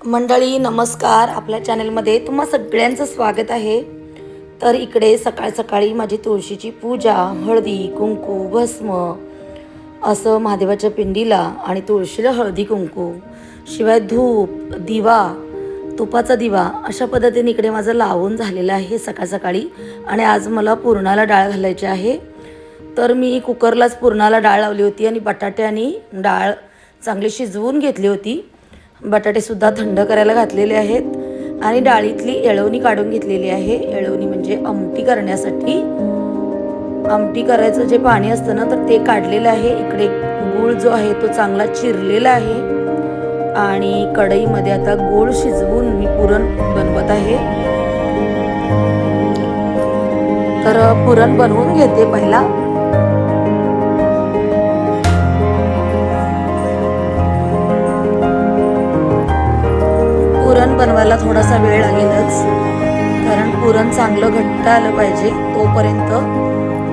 मंडळी नमस्कार. आपल्या चॅनलमध्ये तुम्हा सगळ्यांचं स्वागत आहे. तर इकडे सकाळ सकाळी माझी तुळशीची पूजा हळदी कुंकू भस्म असं महादेवाच्या पिंडीला आणि तुळशीला हळदी कुंकू शिवाय धूप दिवा तुपाचा दिवा अशा पद्धतीने इकडे माझं लावून झालेलं आहे सकाळ सकाळी. आणि आज मला पुरणाला डाळ घालायची आहे. तर मी कुकरलाच पुरणाला डाळ लावली होती आणि बटाटे आणि डाळ चांगली शिजवून घेतली होती. बटाटेसुद्धा थंड करायला घातलेले आहेत. आणि डाळीतली येळवणी काढून घेतलेली आहे. येळवणी म्हणजे आमटी करण्यासाठी. आमटी करायचं जे पाणी असतं ना तर ते काढलेलं आहे. इकडे गूळ जो आहे तो चांगला चिरलेला आहे. आणि कढईमध्ये आता गूळ शिजवून मी पुरण बनवत आहे. तर पुरण बनवून घेते पहिला. बनवायला थोडासा वेळ लागेलच. कारण पुरण चांगलं घट्ट आलं पाहिजे. तोपर्यंत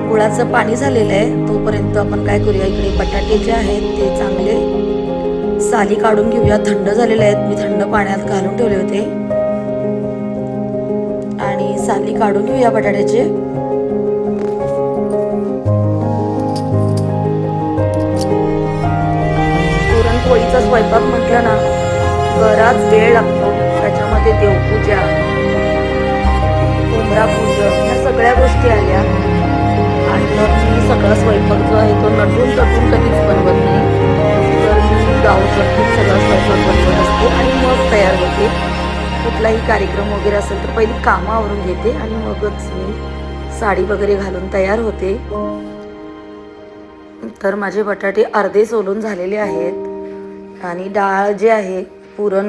गुळाचं पाणी झालेलं आहे. तोपर्यंत आपण काय करूया? इकडे बटाटे जे आहेत ते चांगले साली काढून घेऊया. थंड झालेले आहेत. मी थंड पाण्यात घालून ठेवले होते. आणि साली काढून घेऊया बटाट्याचे. पुरणपोळीचा स्वयंपाक म्हटलं ना बराच वेळ लागतो. त्याच्यामध्ये देवपूजा उमरा ह्या सगळ्या गोष्टी आल्या. आणि मग मी सगळा स्वयंपाक जो आहे तो नटून तटून कधीच बनवत नाही. तर मी गावकडतीच सगळा स्वयंपाक बनवत असते आणि मग तयार होते. कुठलाही कार्यक्रम वगैरे असेल तर पहिली कामं आवरून घेते आणि मगच मी साडी वगैरे घालून तयार होते. तर माझे बटाटे अर्धे सोलून झालेले आहेत. आणि डाळ जे आहे पुरण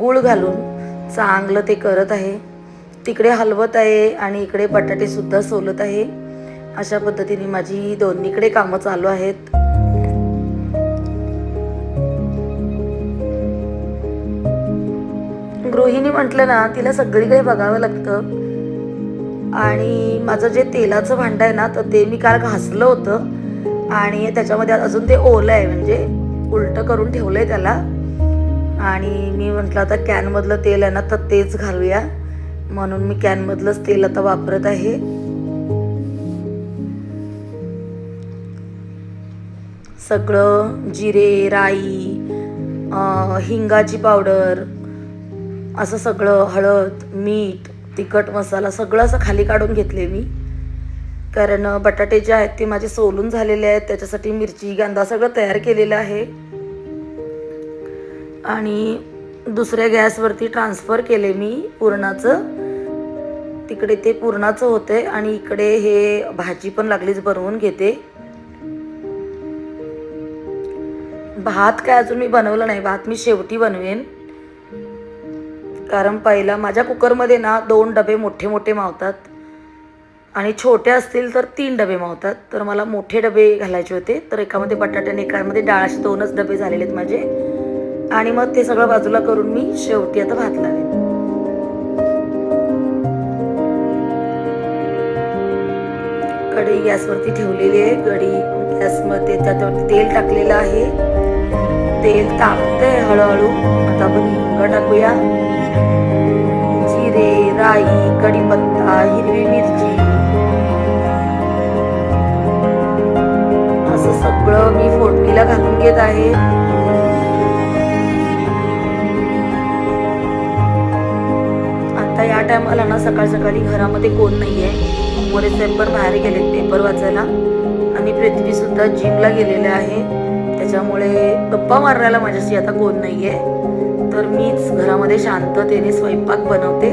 गूळ घालून चांगलं ते करत आहे. तिकडे हलवत आहे आणि इकडे बटाटेसुद्धा सोलत आहे. अशा पद्धतीने माझी दोन्हीकडे कामं चालू आहेत. गृहिणी म्हटलं ना तिला सगळीकडे बघावं लागतं. आणि माझं जे तेलाचं भांडं आहे ना तर ते मी काल घासलं होतं. आणि त्याच्यामध्ये अजून ते ओलं आहे म्हणजे उलटं करून ठेवलं आहे त्याला. आणि मी म्हटलं आता कॅनमधलं तेल आहे ना तर तेच घालूया. म्हणून मी कॅनमधलंच तेल आता वापरत आहे. सगळं जिरे राई हिंगाची पावडर असं सगळं हळद मीठ तिखट मसाला सगळं असं खाली काढून घेतले मी. कारण बटाटे जे आहेत ते माझे सोलून झालेले आहेत. त्याच्यासाठी मिरची कांदा सगळं तयार केलेलं आहे. आणि दुसऱ्या गॅसवरती ट्रान्सफर केले मी पुरणाचं. तिकडे ते पुरणाचं होते आणि इकडे हे भाजी पण लागलीच बनवून घेते. भात काय अजून मी बनवलं नाही भात मी शेवटी बनवेन. कारण पहिला माझ्या कुकरमध्ये ना दोन डबे मोठे मोठे मावतात आणि छोटे असतील तर तीन डबे मावतात. तर मला मोठे डबे घालायचे होते तर एकामध्ये बटाट्याने एकामध्ये डाळ दोनच डबे झालेले आहेत माझे. आणि मग ते सगळं बाजूला करून मी शेवटी आता भात लावेन. कढई गॅसवरती ठेवलेली आहे. कढई गॅसमध्ये त्याच्यावरती तेल टाकलेलं आहे. तेल तापतंय हळूहळू. आता आपण हिंग टाकूया. जिरे राई कढीपत्ता हिरवी मिरची. असं सगळं मी फोडणीला घालून घेत आहे. मला ना सकाळ सकाळी घरामध्ये कोण नाही आहे मोरे साहेब पण बाहेर गेलेत पेपर वाचायला. आणि पृथ्वी सुद्धा जिमला गेलेलं आहे. त्याच्यामुळे गप्पा मारायला माझ्याशी आता कोण नाही आहे तर मीच घरामध्ये शांततेने स्वयंपाक बनवते.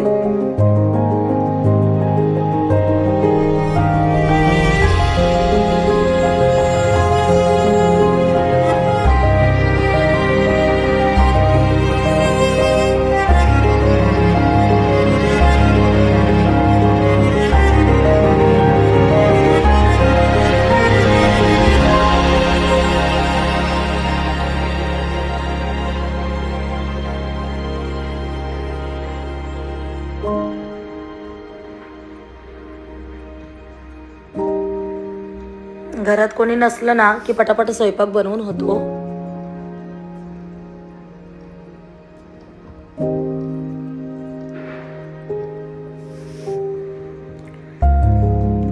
नसलं ना की पटापट स्वयंपाक बनवून होतो.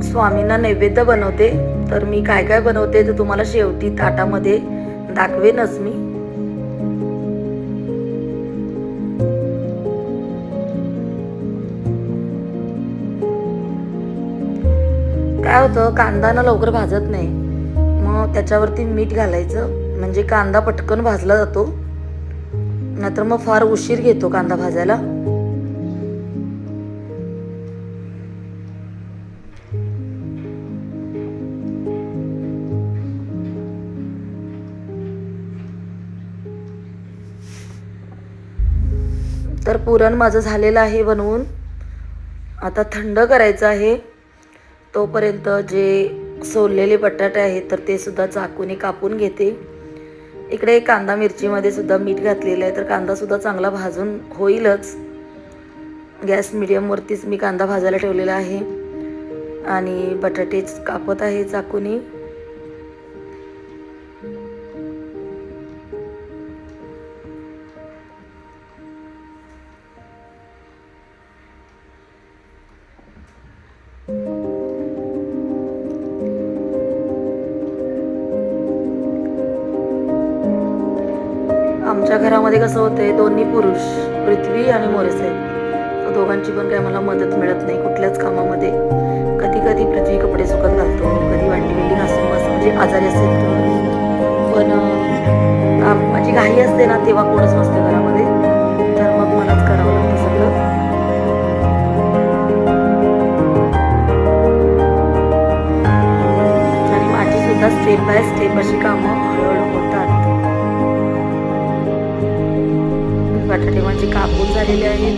स्वामींना नैवेद्य बनवते तर मी काय काय बनवते तर तुम्हाला शेवटी ताटामध्ये दाखवेनच मी काय होतं कांदा ना लवकर भाजत नाही. मग त्याच्यावरती मीठ घालायचं. म्हणजे कांदा पटकन भाजला जातो. नाहीतर मग फार उशीर घेतो कांदा भाजायला. तर पुरण माझं झालेलं आहे बनवून. आता थंड करायचं आहे. तोपर्यंत जे सोललेले बटाटे आहेत तर ते सुद्धा चाकूने कापून घेते. इकडे कांदा मिरचीमध्ये सुद्धा मीठ घातलेलं आहे तर कांदा सुद्धा चांगला भाजून होईलच. गॅस मिडियमवरतीच मी कांदा भाजायला ठेवलेला आहे. आणि बटाटेच कापत आहे चाकूने. कसं होतंय दोन्ही पुरुष पृथ्वी आणि मोरेसाहेब दोघांची पण काही मला मदत मिळत नाही कुठल्याच कामामध्ये. कधी कधी पृथ्वी कपडे सुकत घालतो कधी वांडी बिंडी घासून बस म्हणजे आजारी असेल तर पण काम- माझी घाई असते ना तेव्हा कोणच नसतं घरामध्ये. तर मग मलाच करावं लागतं सगळं. आणि माझी सुद्धा स्टेप बाय स्टेप अशी कामं हळूहळू बटाटे कापून झालेले आहेत.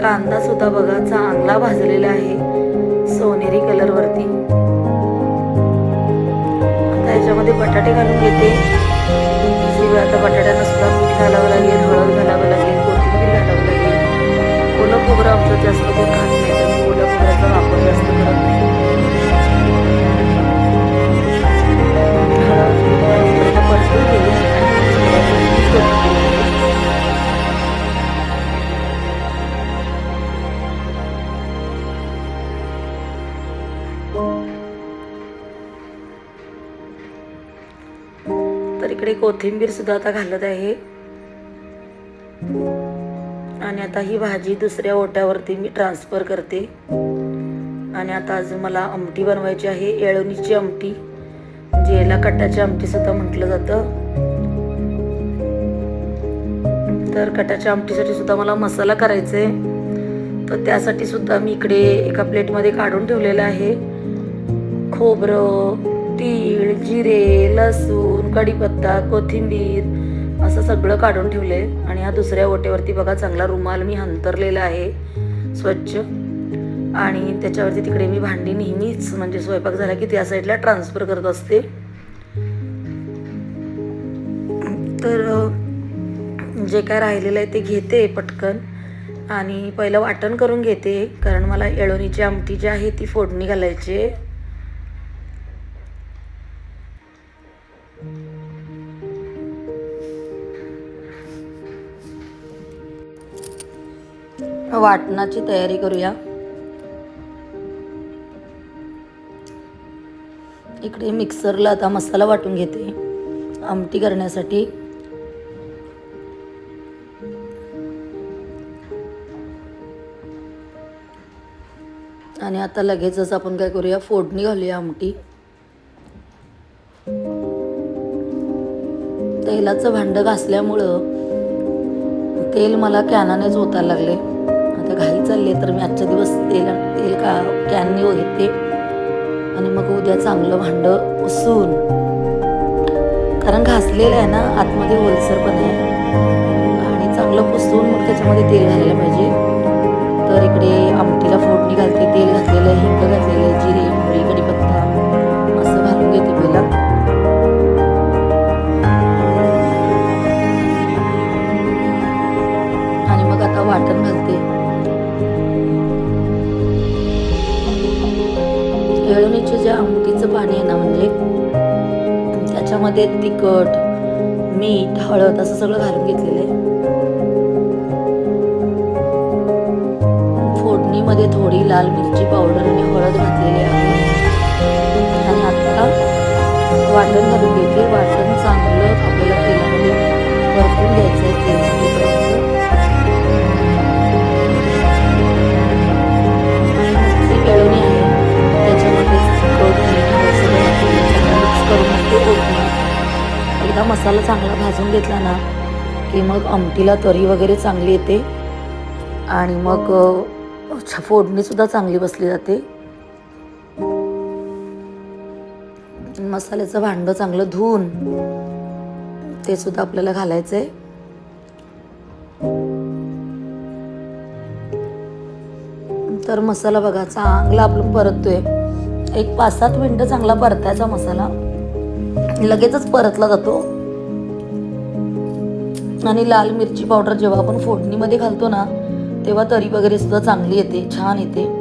कांदा सुद्धा बघा चांगला भाजलेला आहे. सोनेरी कलर वरती. आता याच्यामध्ये बटाटे घालून घेते. शिवाय आता बटाट्यांना सुद्धा मीठ घालावं लागेल हळद घालावं लागेल कोथिंबीर घालावं लागेल. ओलं खोबरं आमचं जास्त कोण खात नाही तर मी ओलं खोबऱ्याचा वापर जास्त करत तर इकडे कोथिंबीर सुद्धा आता घालत आहे. आणि आता ही भाजी दुसऱ्या ओट्यावरती मी ट्रान्सफर करते. आणि आता अजून मला आमटी बनवायची आहे येळवणीची आमटी. जेला याला कट्ट्याची आमटी सुद्धा म्हटलं जातं. तर कटाच्या आमटीसाठी सुद्धा मला मसाला करायचा आहे. तर त्यासाठी सुद्धा मी इकडे एका प्लेटमध्ये काढून ठेवलेलं आहे. खोबरं तीळ जिरे लसूण कढीपत्ता कोथिंबीर असं सगळं काढून ठेवले आणि हा दुसऱ्या ओटेवरती बघा चांगला रुमाल मी हंतरलेला आहे. स्वच्छ. आणि त्याच्यावरती तिकडे मी भांडी नेहमीच म्हणजे स्वयंपाक झाला की त्या साईडला ट्रान्सफर करत असते. तर जे काय राहिलेलं आहे ते घेते पटकन. आणि पहिलं वाटण करून घेते कारण मला येळवणीची आमटी जी आहे ती फोडणी घालायची आहे. वाटणाची तयारी करूया. इकडे मिक्सरला आता मसाला वाटून घेते. आमटी करण्यासाठी. आणि आता लगेचच आपण काय करूया फोडणी घालूया आमटी. तेलाचं भांडं घासल्यामुळं तेल मला कॅनानेच ओतायला लागले आता घाई चालली तर मी आजच्या दिवस तेल तेल का कॅनने घेते आणि मग उद्या चांगलं भांडं पुसून कारण घासलेलं आहे ना आतमध्ये ओलसर पण आहे. आणि चांगलं पुसून मग त्याच्यामध्ये तेल घालायला पाहिजे. तर इकडे मायोनीचे जे आमटीचं पाणी आहे ना म्हणजे त्याच्यामध्ये तिखट मीठ हळद असं सगळं घालून घेतलेलं आहे. फोडणीमध्ये थोडी लाल मिरची पावडर आणि हळद घातलेली आहे. आणि आता वाटण घालून घेते. वाटण चांगलं आपल्याला तेलामध्ये परतून घ्यायचं आहे तेल एकदा मसाला चांगला भाजून घेतला ना की मग आमटीला तरी वगैरे चांगली येते. आणि मग फोडणीसुद्धा चांगली बसली जाते. मसाल्याचं भांडं चांगलं धुवून ते सुद्धा आपल्याला घालायचं आहे तर मसाला बघा चांगला आपण परततोय. एक पाच सात मिनटं चांगला परतायचा मसाला. लगेचच परतला जातो. आणि लाल मिरची पावडर जेव्हा आपण फोडणीमध्ये घालतो ना तेव्हा तरी वगैरे सुद्धा चांगली येते छान येते.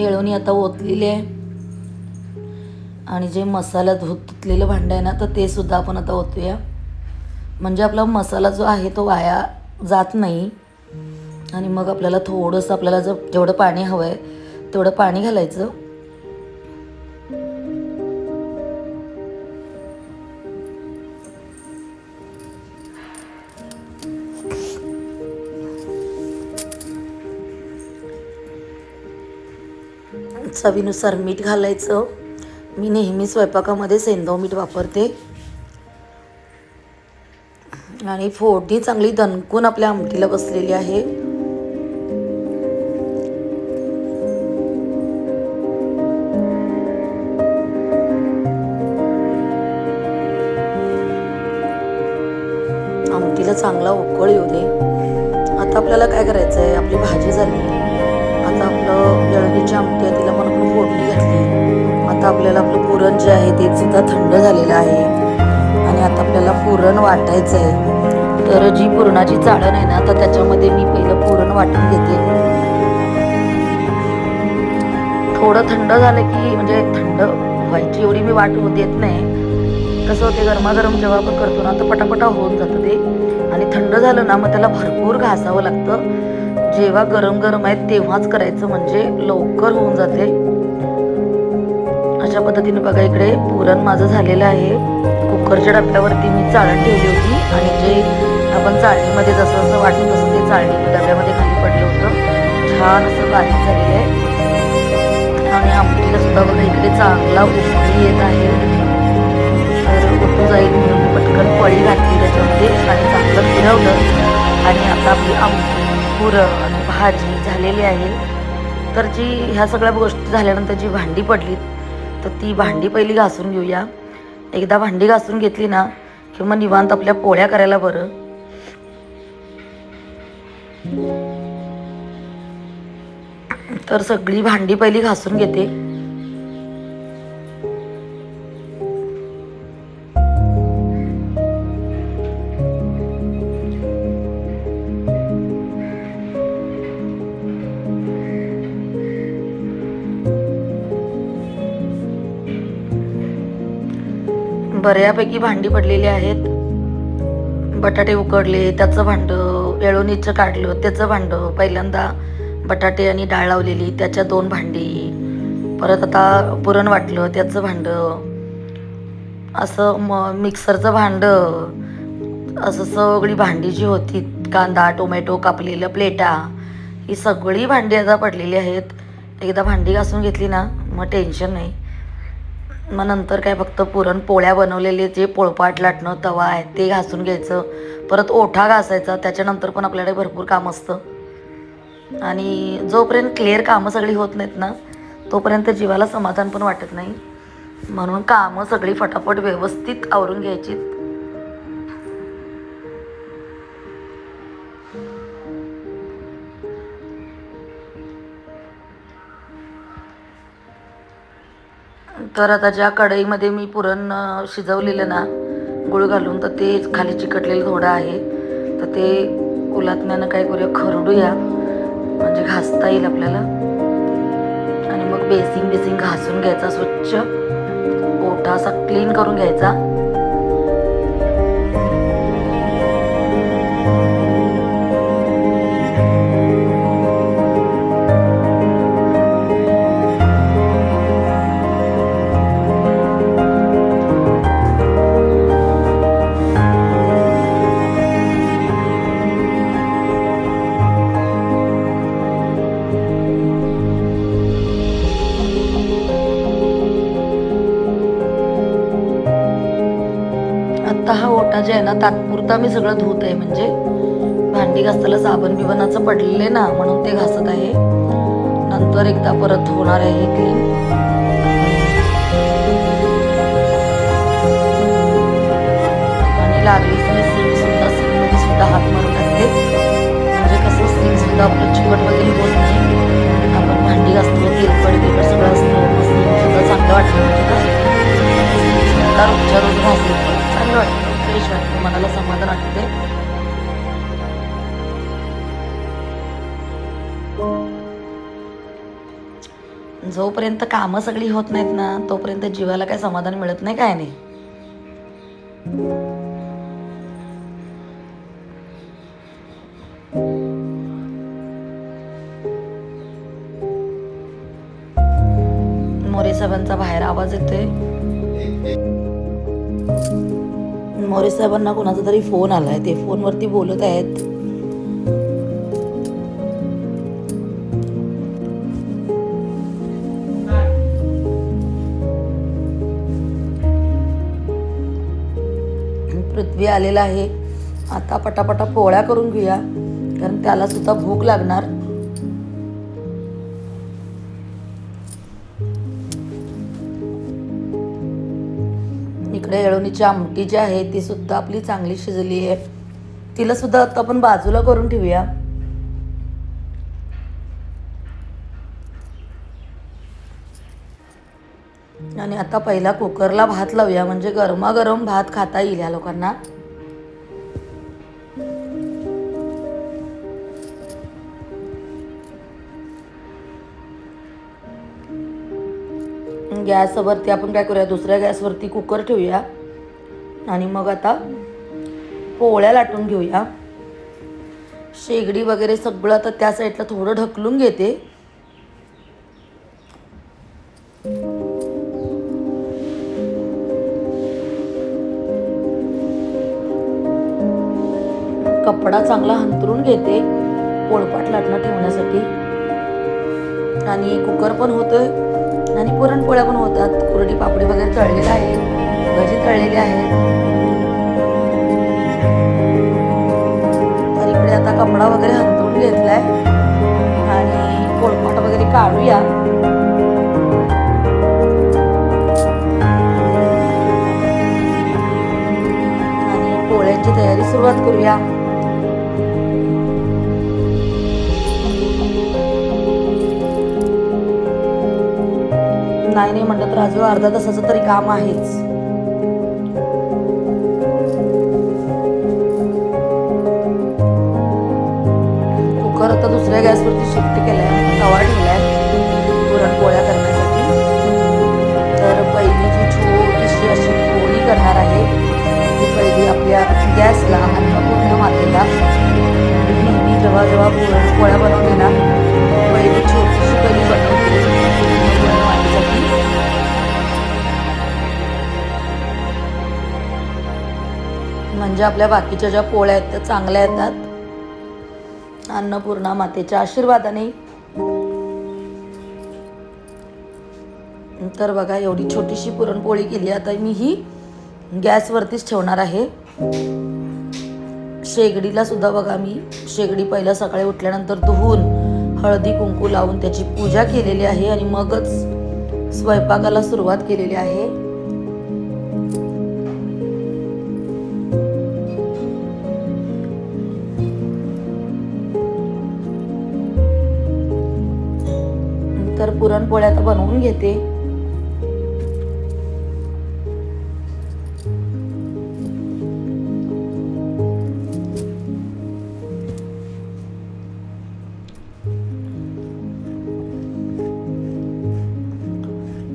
येळवणी आता ओतलेली आहे. आणि जे मसाला धुत धुतलेलं भांडं आहे ना तर ते सुद्धा आपण आता ओतूया. म्हणजे आपला मसाला जो आहे तो वाया जात नाही. आणि मग आपल्याला थोडंसं आपल्याला जर जेवढं पाणी हवं आहे तेवढं पाणी घालायचं. चवीनुसार मीठ घालायचं. मी नेहमी स्वयंपाकामध्ये सेंदव मीठ वापरते. आणि फोडणी चांगली दणकून आपल्या आमटीला बसलेली आहे. आमटीला चांगला उकळ येऊ दे. आता आपल्याला काय करायचं आहे आपली भाजी झाली. आता आपलं येळणीची आमटी आहे तिला म्हणून फोडणी घातली आता आपल्याला आपलं पुरण जे आहे ते सुद्धा थंड झालेलं आहे. आणि आता आपल्याला पुरण वाटायचं आहे तर जी पुरणाची चाळण आहे ना तर त्याच्यामध्ये मी पहिलं पुरण वाटून घेते. थोडं थंड झालं की म्हणजे थंड व्हायची एवढी मी वाट होत येत नाही. कसं होते गरमागरम जेव्हा आपण करतो ना तर पटापटा होऊन जातं ते. आणि थंड झालं ना मग त्याला भरपूर घासावं लागतं. जेव्हा गरम गरम आहे तेव्हाच करायचं. म्हणजे लवकर होऊन जाते. अशा पद्धतीने बघा इकडे पुरण माझं झालेलं आहे. कुकरच्या डब्यावरती मी चाळण ठेवली होती आणि जे आपण चाळणीमध्ये जसं जसं वाटलं तसं ते चाळणी डब्यामध्ये खाली पडलं होतं. छान असं बारीक झालेलं आहे. आणि आमटीला सुद्धा बघा इकडे चांगला उकळी येत आहे. तर उतू जाईल म्हणून पटकन पळी घातली त्याच्यामध्ये आणि चांगलं फिरवलं. आणि आता आपली आमटी पुरण भाजी झालेली आहे. तर जी ह्या सगळ्या गोष्टी झाल्यानंतर जी भांडी पडली तर ती भांडी पहिली घासून घेऊया. एकदा भांडी घासून घेतली ना की मग निवांत आपल्या पोळ्या करायला बरं. तर सगळी भांडी पहिली घासून घेते. बऱ्यापैकी भांडी पडलेली आहेत. बटाटे उकडले त्याचं भांडं येळोणीचं काढलं त्याचं भांडं. पहिल्यांदा बटाटे आणि डाळ लावलेली त्याच्या दोन भांडी. परत आता पुरण वाटलं त्याचं भांडं. असं म मिक्सरचं भांडं. असं सगळी भांडी जी होती कांदा टोमॅटो कापलेलं प्लेटा ही सगळी भांडी आता पडलेली आहेत. एकदा भांडी घासून घेतली ना मग टेन्शन नाही. मग नंतर काय फक्त पुरण पोळ्या बनवलेले जे पोळपाट लाटणं तवा आहे ते घासून घ्यायचं. परत ओठा घासायचा त्याच्यानंतर पण आपल्याकडे भरपूर काम असतं. आणि जोपर्यंत क्लिअर कामं सगळी होत नाहीत ना तोपर्यंत जीवाला समाधान पण वाटत नाही. म्हणून कामं सगळी फटाफट व्यवस्थित आवरून घ्यायची. तर आता ज्या कढईमध्ये मी पुरण शिजवलेलं ना गुळ घालून तर ते खाली चिकटलेलं थोडं आहे. तर ते उलातण्यानं काय करूया खरडूया. म्हणजे घासता येईल आपल्याला. आणि मग बेसिंग बेसिंग घासून घ्यायचा स्वच्छ. ओटा असा क्लीन करून घ्यायचा. आता तात्पुरता मी सगळं धुत आहे. म्हणजे भांडी घासताना साबण बिबनाचं पडले ना म्हणून ते घासत आहे. नंतर एकदा परत होणार आहे क्लीन जोपर्यंत कामं सगळी होत नाहीत ना तोपर्यंत जीवाला काय समाधान मिळत नाही काय नाही? मोरे साहेबांचा बाहेर आवाज येतोय. मोरे साहेबांना कोणाचा तरी फोन आलाय ते फोनवरती बोलत आहेत. बी आलेला आहे. आता पटापटा पोळ्या करून घेऊया कारण त्याला सुद्धा भूक लागणार. इकडे येळवणीची आमटी जी आहे ती सुद्धा आपली चांगली शिजली आहे. तिला सुद्धा आता आपण बाजूला करून ठेवूया. आता पहिला कुकरला भात लावूया. म्हणजे गरमागरम भात खाता येईल या लोकांना. गॅसवरती आपण काय करूया? दुसऱ्या गॅसवरती कुकर ठेवूया. आणि मग आता पोळ्या लाटून घेऊया. शेगडी वगैरे सगळं आता त्या साईडला थोडं ढकलून घेते. कपडा चांगला हंतरून घेते पोळपाट लाटणं ठेवण्यासाठी. आणि कुकर पण होतोय आणि पुरणपोळ्या पण होतात. कुरडी पापडी वगैरे तळलेल्या आहे भजी तळलेली आहेत. तर इकडे आता कपडा वगैरे हंतरून घेतलाय. आणि पोळपाट वगैरे काढूया. आणि पोळ्यांची तयारी सुरुवात करूया. नाही नाही तर अजून अर्धा तासाचं तरी काम आहेच. कुकर आता दुसऱ्या गॅसवरती शिफ्ट केलाय तवा ठेवलाय पुरणपोळ्या करण्यासाठी. तर पहिली जी छोटीशी अशी पोळी करणार आहे ती पहिली आपल्या गॅसला अन्नपूर्ण मातेला. नेहमी जेव्हा जेव्हा पुरणपोळ्या बनवते ना पहिली छोटीशी पहिली बनवते. म्हणजे आपल्या बाकीच्या ज्या पोळ्या आहेत त्या चांगल्या येतात. अन्नपूर्णा मातेच्या आशीर्वादाने. तर बघा एवढी छोटीशी पुरणपोळी केली. आता मी ही गॅसवरतीच ठेवणार आहे. शेगडीला सुद्धा बघा मी शेगडी पहिला सकाळी उठल्यानंतर धुवून हळदी कुंकू लावून त्याची पूजा केलेली आहे आणि मगच स्वयंपाकाला सुरुवात केलेली आहे. तर पुरणपोळ्या आता बनवून घेते.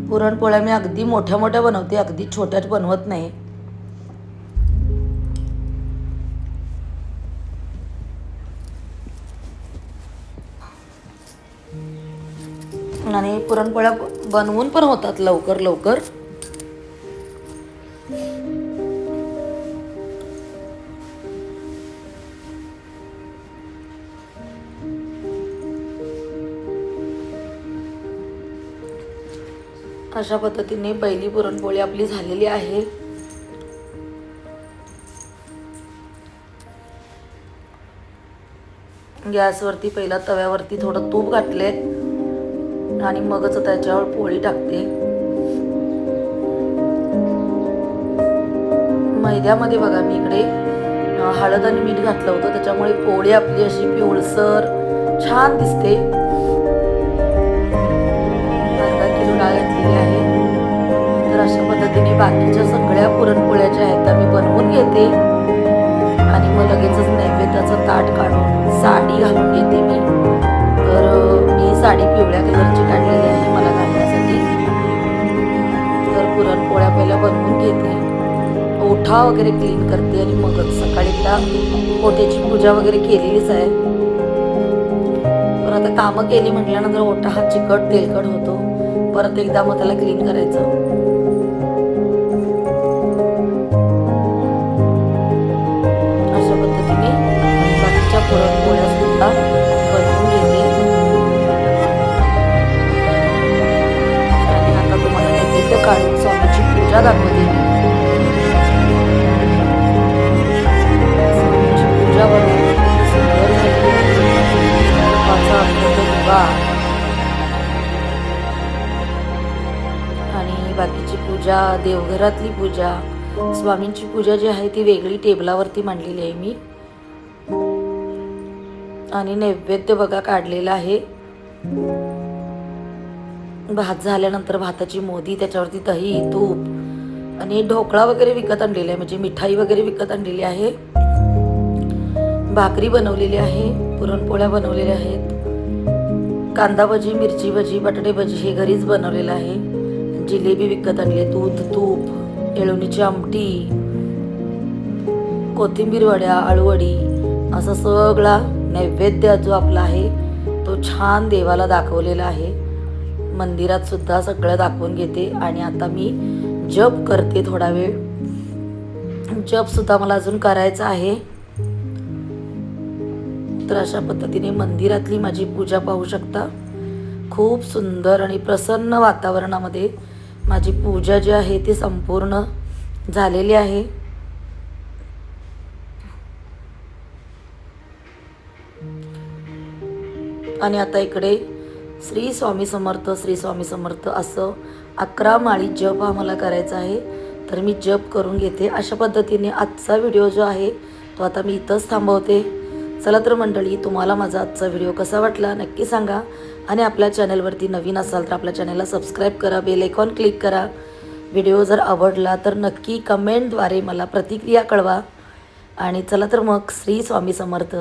पुरणपोळ्या मी अगदी मोठ्या मोठ्या बनवते अगदी छोट्याच बनवत नाही. पुरणपोळ्या बनवून पण होतात लवकर लवकर. अशा पद्धतीने पहिली पुरणपोळी आपली झालेली आहे. गॅसवरती पहिला तव्यावरती थोडं तूप घातले आणि मगच त्याच्यावर पोळी टाकते. मैद्यामध्ये बघा मी इकडे हळद आणि मीठ घातलं होतं. त्याच्यामुळे पोळी आपली अशी पिवळसर छान दिसते. अर्धा किलो डाळ घातलेली आहे. तर अशा पद्धतीने बाकीच्या सगळ्या पुरणपोळ्या ज्या आहेत त्या मी बनवून घेते. आणि मग लगेचच नैवेद्याचं ताट काढून साडी घालून घेते मी. ओठा वगैरे क्लीन करते आणि मगच सकाळी एकदा ओठ्याची पूजा वगैरे केलेलीच आहे. पण आता कामं केली म्हटल्यानंतर ओटा हा चिकट तेलकट होतो. परत एकदा मग त्याला क्लीन करायचं. अशा पद्धतीने बाकीच्या पुरणपोळ्या सुद्धा बनवून घेते. आणि आता तुम्हाला नैवेद्य काढून स्वामीची पूजा दाखवते बाकीची पूजा देवघरातली पूजा स्वामींची पूजा जी आहे ती वेगळी टेबलावरती मांडलेली आहे मी. आणि नैवेद्य बघा काढलेला आहे. भात झाल्यानंतर भाताची मोदी त्याच्यावरती दही तूप आणि ढोकळा वगैरे विकत आणलेला आहे. म्हणजे मिठाई वगैरे विकत आणलेली आहे. भाकरी बनवलेली आहे पुरणपोळ्या बनवलेल्या आहेत. कांदा भजी मिरची भजी बटाटे भजी हे घरीच बनवलेलं आहे. जिलेबी विकत आणली दूध तूप येळवणीची आमटी कोथिंबीर वड्या आळूवडी असा सगळा नैवेद्य जो आपला आहे तो छान देवाला दाखवलेला आहे. मंदिरात सुद्धा सगळं दाखवून घेते आणि आता मी जप करते थोडा वेळ. जप सुद्धा मला अजून करायचा आहे. तर अशा पद्धतीने मंदिरातली माझी पूजा पाहू शकता. खूप सुंदर आणि प्रसन्न वातावरणामध्ये माझी पूजा जी आहे ती संपूर्ण झालेली आहे. आणि आता इकडे श्री स्वामी समर्थ श्री स्वामी समर्थ असं अकरा माळी जप हा मला करायचा आहे. तर मी जप करून घेते. अशा पद्धतीने आजचा व्हिडिओ जो आहे तो आता मी इथंच थांबवते. चला तर मंडळी तुम्हाला माझा आजचा व्हिडिओ कसा वाटला नक्की सांगा. आणि आपल्या चॅनलवरती नवीन असाल तर आपल्या चॅनलला सबस्क्राईब करा बेल आयकॉन क्लिक करा. व्हिडिओ जर आवडला तर नक्की कमेंटद्वारे मला प्रतिक्रिया कळवा. आणि चला तर मग श्री स्वामी समर्थ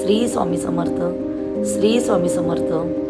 श्री स्वामी समर्थ श्री स्वामी समर्थ.